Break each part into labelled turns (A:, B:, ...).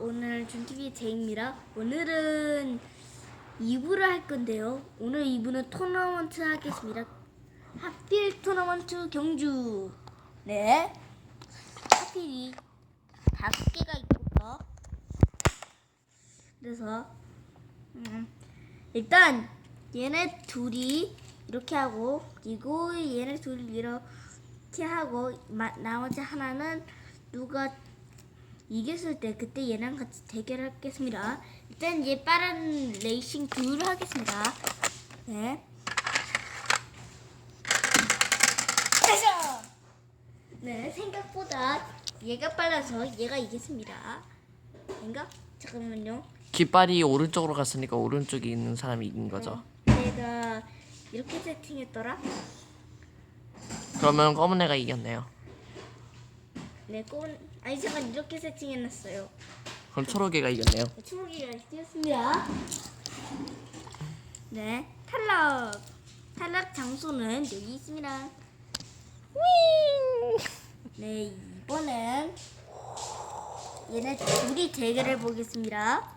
A: 오늘 준TV 제입니다. 오늘은 2부를 할 건데요. 오늘 2부는 토너먼트 하겠습니다. 하필 토너먼트 경주. 네. 하필이 다섯 개가 있고요. 그래서 음, 일단 얘네 둘이 이렇게 하고 그리고 얘네 둘이 이렇게 하고 마- 나머지 하나는 누가 이겼을 때 그때 얘랑 같이 대결하겠습니다. 일단 얘 빠른 레이싱 둘 하겠습니다. 네. 네, 생각보다 얘가 빨라서 얘가 이겼습니다. 인가? 잠깐만요.
B: 깃발이 오른쪽으로 갔으니까 오른쪽에 있는 사람이 이긴 거죠.
A: 내가 이렇게 세팅했더라.
B: 그러면 검은 애가 이겼네요.
A: 네, 꼬은 아니 잠깐 이렇게 세팅해놨어요.
B: 그럼 초록애가 이겼네요.
A: 초록이가 뛰었습니다. 네, 탈락. 탈락 장소는 여기 있습니다. 윙! 네, 이번엔 얘네 둘이 대결해 보겠습니다.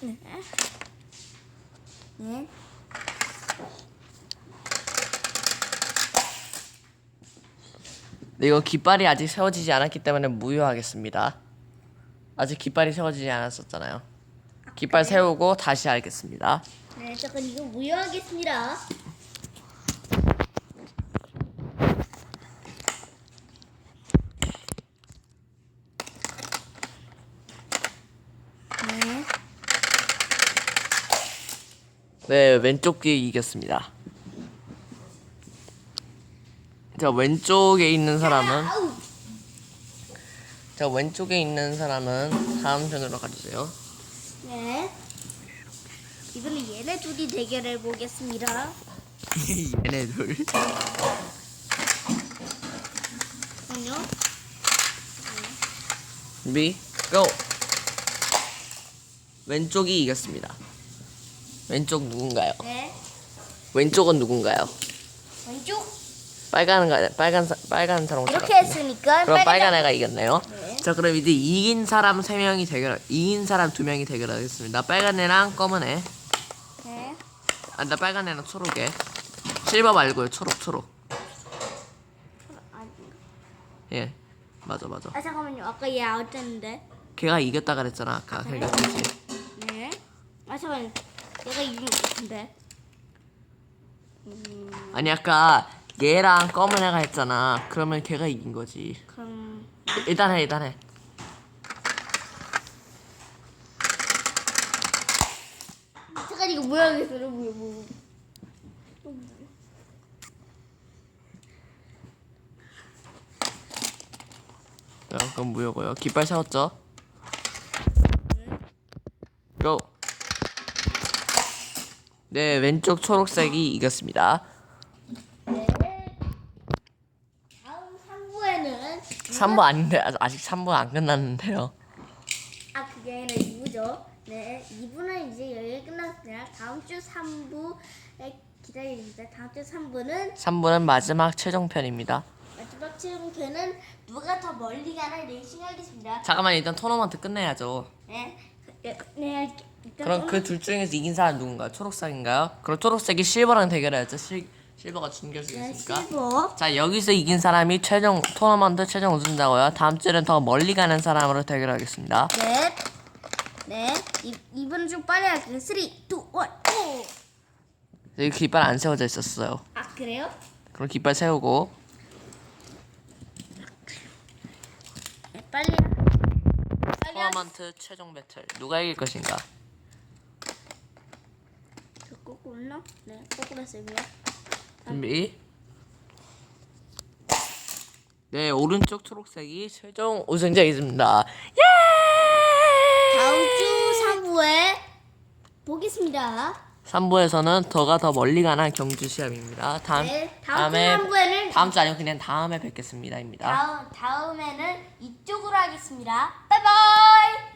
A: 네. 네.
B: 이거 깃발이 아직 세워지지 않았기 때문에 무효하겠습니다. 아직 깃발이 세워지지 않았었잖아요. 깃발 세우고 다시 하겠습니다.
A: 네, 잠깐 이거 무효하겠습니다. 네,
B: 네, 왼쪽이 이겼습니다. 자, 왼쪽에 있는 사람은 자, 왼쪽에 있는 사람은 다음 편으로 가주세요.
A: 네. 이번엔 얘네 둘이 대결해 보겠습니다.
B: 얘네들.
A: 잠깐요.
B: 준비, 고! 왼쪽이 이겼습니다. 왼쪽 누군가요?
A: 네,
B: 왼쪽은 누군가요?
A: 왼쪽
B: 빨간 가 빨간 사, 빨간 사람
A: 이렇게 했으니까
B: 그럼 빨간
A: 빨간
B: 애가 이겼네요.
A: 네.
B: 자 그럼 이제 이긴 사람 세 명이 대결 이긴 사람 두 명이 대결하겠습니다. 빨간 애랑 검은 애.
A: 네.
B: 아, 나 빨간 애랑 초록 애. 실버 말고요. 초록 초록.
A: 아,
B: 예. 맞아 맞아.
A: 아 잠깐만요. 아까 얘 아웃했는데.
B: 걔가 이겼다 그랬잖아 아까. 그러니까 그지.
A: 네. 아 잠깐. 얘가 이긴 것 같은데. 음,
B: 아니 아까 얘랑 검은 애가 했잖아. 그러면 걔가 이긴 거지.
A: 그럼
B: 일단 해 일단 해.
A: 잠깐 이거 뭐야 하겠어요? 뭐야 뭐.
B: 자, 그럼 무효고요. 깃발 세웠죠? 고! 네, 왼쪽 초록색이 이겼습니다.
A: 네. 다음 3부에는
B: 3부 아닌데, 아직- 아직 3부 안 끝났는데요.
A: 아 그게 아니라 2부죠. 네, 2부는 이제 여기 끝났습니다. 다음 주 3부에 기다려주세요. 다음 주 3부는
B: 3부는 마지막 최종편입니다.
A: 마지막 최종편은 누가 더 멀리 가나 레이싱 하겠습니다.
B: 잠깐만, 일단 토너먼트 끝내야죠.
A: 네, 네, 네 일단
B: 그럼 그 둘 중에서 이긴 사람 누군가요? 초록색인가요? 그럼 초록색이 실버랑 대결해야죠. 실, 실버가
A: 네,
B: 준결승이니까.
A: 실버.
B: 자, 여기서 이긴 사람이 최종, 토너먼트 최종 우승자고요. 다음 주에는 더 멀리 가는 사람으로 대결하겠습니다.
A: 네, 네, 이, 이번은 좀 빨리 할게요. 3, 2, 1, 고!
B: 여기 깃발 안 세워져 있었어요.
A: 아 그래요?
B: 그럼 깃발 세우고
A: 네, 빨리. 빨리 하-
B: 토너먼트 최종 배틀 누가 이길 것인가?
A: 저 거꾸로 나? 네, 거꾸로 했어요.
B: 준비. 네 오른쪽 초록색이 최종 우승자이십니다. 예!
A: 다음 주 3부에 보겠습니다.
B: 3부에서는 더가 더 멀리 가는 경주 시합입니다. 다음
A: 네, 다음 주 3부에는
B: 다음 주 아니고 그냥 다음에 뵙겠습니다입니다.
A: 다음 다음에는 이쪽으로 하겠습니다. 바이바이.